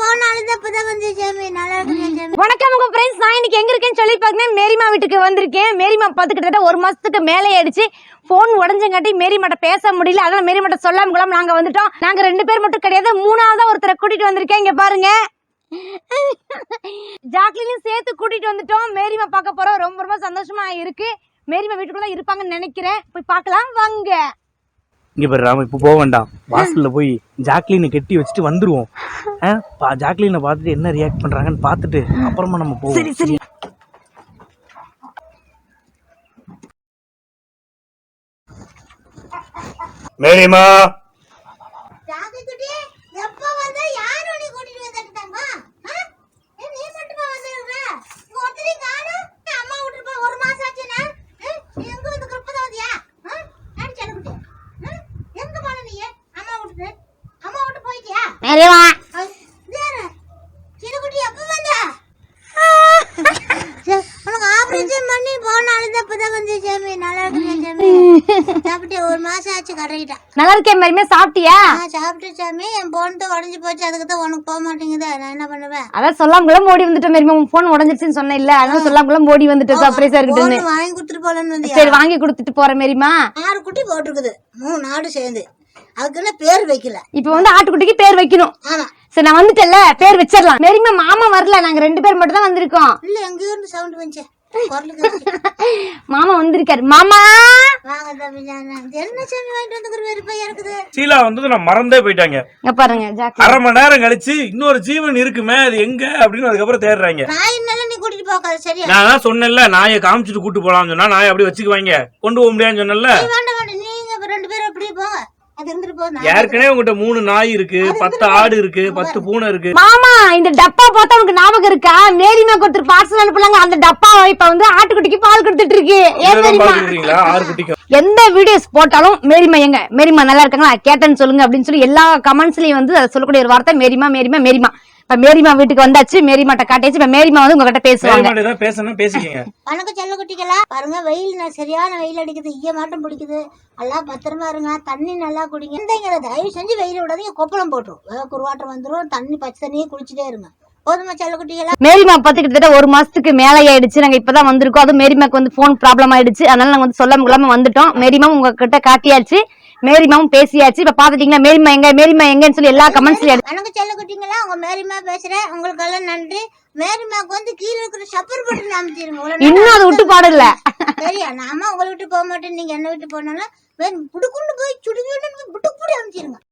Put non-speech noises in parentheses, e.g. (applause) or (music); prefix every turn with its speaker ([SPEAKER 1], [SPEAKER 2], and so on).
[SPEAKER 1] போன வந்து சாமி நல்லா இருக்கு சாமி
[SPEAKER 2] வணக்கம் உங்க ஃப்ரெண்ட்ஸ் நான் இன்னைக்கு எங்க இருக்கேன்னு சொல்லி பார்த்தீங்கன்னா மேரிமா வீட்டுக்கு வந்திருக்கேன். மேரிமா பார்த்து கிட்டத்தட்ட ஒரு மாசத்துக்கு மேலே ஆயிடுச்சு. ஃபோன் உடஞ்சங்காட்டி மேரிமாட்ட பேச முடியல. அதனால மேரிமாட்ட சொல்லாம கொள்ளாம நாங்க வந்துட்டோம். நாங்க ரெண்டு பேர் மட்டும் கிடையாது. மூணாவதா ஒருத்தரை கூட்டிட்டு வந்திருக்கேன். இங்க பாருங்க. ஜாக்லினையும் சேர்த்து கூட்டிட்டு வந்துட்டோம். மேரிமா பார்க்க போறோம். ரொம்ப ரொம்ப சந்தோஷமா இருக்கு. மேரிமா வீட்டுக்குள்ள இருப்பாங்கன்னு நினைக்கிறேன். போய் பார்க்கலாம். வாங்க.
[SPEAKER 3] இங்க பாரு ராம இப்போ போக வேண்டாம். வாசல்ல போய் ஜாக்லினை கெட்டி வச்சுட்டு வந்துருவோம். ஆ, பா ஜாக்லினை பார்த்துட்டு என்ன ரியாக்ட் பண்றாங்கன்னு பார்த்துட்டு அப்புறமா நம்ம போவோம்.
[SPEAKER 2] சரி சரி.
[SPEAKER 3] மேரிமா
[SPEAKER 1] ஜாதி குட்டி எப்ப வந்தா யார் உன்னை கூட்டிட்டு வந்துட்டாங்க நீ மட்டுமா வந்திருக்க இங்க ஒருத்தரையும் காணோம் அம்மா விட்டுட்டு போய் ஒரு மாசம் ஆச்சுனா நீ எங்க வந்து கிருப்பதான் வந்தியா அடி ஜாதி குட்டி ஆ? எங்க போன நீ அம்மா விட்டுட்டு அம்மா விட்டு எப்ப வந்த உனக்கு ஆபரேஷன் பண்ணி போன அழுதப்பதான் வந்து சாமி. நல்லா இருக்கு சாமி? சாப்பிட்டு ஒரு மாசம் ஆச்சு கடைக்கிட்டேன்
[SPEAKER 2] நல்லா இருக்கேன் மேரிமா சாப்பிட்டியா?
[SPEAKER 1] சாப்பிட்டு சாமி. என் போன் உடஞ்சு போச்சு. அதுக்கு தான் உனக்கு போக மாட்டேங்குது. நான் என்ன பண்ணுவேன்?
[SPEAKER 2] அதான் சொல்லாமக்குள்ள ஓடி வந்துட்டோம் மேரிமா உன் ஃபோன் உடஞ்சிருச்சுன்னு சொன்னேன் இல்ல அதனால சொல்லாமக்குள்ள ஓடி வந்துட்டோம் சர்ப்ரைஸா இருக்கட்டும்னு
[SPEAKER 1] போன் வாங்கி கொடுத்துட்டு போலன்னு வந்தியா?
[SPEAKER 2] சரி வாங்கி கொடுத்துட்டு போறேன் மேரிமா
[SPEAKER 1] ஆறு குட்டி போட்டிருக்குது. மூணு நாடு சேர்ந்து. அதுக்குன்னு பேர் வைக்கல.
[SPEAKER 2] இப்போ வந்து ஆட்டுக்குட்டிக்கு பேர் வைக்கணும்.
[SPEAKER 1] ஆமா.
[SPEAKER 2] சரி நான் வந்துட்டேன்ல பேர் வச்சிடலாம். மேரிமா மாமா வரல நாங்க ரெண்டு பேர் மட்டும் தான் வந்திருக்கோம்.
[SPEAKER 1] இல்ல எங்கேயோ இருந்து சவுண்ட் வந்துச்சு.
[SPEAKER 2] மாமா வந்திருக்காரு. மாமா!
[SPEAKER 3] சீலா வந்தது நான் மறந்தே போயிட்டாங்க.
[SPEAKER 2] இங்க பாருங்க
[SPEAKER 3] அரை மணி நேரம் கழிச்சு இன்னொரு ஜீவன் இருக்குமே அது எங்க? அப்படின்னு அதுக்கப்புறம் தேடுறாங்க. நான் தான் சொன்னேன்ல நாயை காமிச்சிட்டு கூட்டு போலாம்னு சொன்னா நாயை அப்படி வச்சுக்குவாங்க. கொண்டு போக முடியாதுன்னு சொன்னேன்ல
[SPEAKER 1] நீ வேண்டாம் வேண்டாம் நீங்க இப்ப ரெண்டு பேரும் அப்படியே போங்க அது இருந்துட்டு போகுது
[SPEAKER 3] ஏற்கனவே உங்ககிட்ட மூணு நாய் இருக்கு பத்து ஆடு இருக்கு பத்து பூனை இருக்கு.
[SPEAKER 2] மாமா இந்த டப்பா பார்த்தா உனக்கு ஞாபகம் இருக்கா? மேரிமா ஒருத்தர் பார்சல் அனுப்பலாங்க அந்த டப்பாவை இப்ப வந்து ஆட்டுக்குட்டிக்கு பால் கொடுத்துட்டு இருக்கு. ஏன் தெரியுமா?
[SPEAKER 3] ஆறு குட்டிக்கும்
[SPEAKER 2] எந்த வீடியோஸ் போட்டாலும் மேரிமா எங்க? மேரிமா நல்லா இருக்காங்களா? கேட்டேன்னு சொல்லுங்க அப்படின்னு சொல்லி எல்லா கமெண்ட்ஸ்லயும் வந்து அதை சொல்லக்கூடிய ஒரு வார்த்தை மேரிமா மேரிமா மேரிமா இப்ப மேரிமா வீட்டுக்கு வந்தாச்சு மேரிமாட்ட காட்டியாச்சு. இப்ப மேரிமா வந்து உங்ககிட்ட பேசுவாங்க.
[SPEAKER 3] பேசணும் பேசிக்கங்க. (laughs)
[SPEAKER 1] வணக்கம் செல்ல குட்டிகளா. பாருங்க வெயில் சரியான வெயில் அடிக்குது. ஈய மாட்டம் பிடிக்குது. எல்லாம் பத்திரமா இருங்க. தண்ணி நல்லா குடிங்க. இந்தங்களை தயவு செஞ்சு வெயில் விடாதீங்க. கொப்பளம் போட்டுரும். வேக குருவாட்டம் வந்துரும். தண்ணி பச்சை தண்ணியே குளிச்சுட்டே இருங்க. போதுமா செல்ல குட்டிகளா?
[SPEAKER 2] மேரிமா பார்த்து கிட்டத்தட்ட ஒரு மாசத்துக்கு மேலே ஆயிடுச்சு நாங்க இப்பதான் வந்திருக்கோம். அதுவும் மேரிமாக்கு வந்து போன் ப்ராப்ளம் ஆயிடுச்சு. அதனால நாங்க வந்து சொல்ல முடியாம வந்துட்டோம். மேரிமா உங்ககிட்ட காட்டியாச்சு. மேரிமாவும் பேசியாச்சு. இப்ப பாத்துட்டீங்களா? மேரிமா எங்க? மேரிமா எங்கன்னு சொல்லி எல்லா கமெண்ட்ஸ்லயும்
[SPEAKER 1] வணக்கம் செல்ல குட்டிங்களா? உங்க மேரிமா பேசுறேன். உங்களுக்கு எல்லாம் நன்றி மேரிமாக்கு வந்து கீழே இருக்கிற சப்பர் பட்டன் அமைச்சிருங்க
[SPEAKER 2] இன்னும் அது விட்டு பாடல.
[SPEAKER 1] சரியா நாம உங்களை விட்டு போக மாட்டேன் நீங்க என்ன விட்டு போனாலும் புடுக்குன்னு போய் சுடுகுன்னு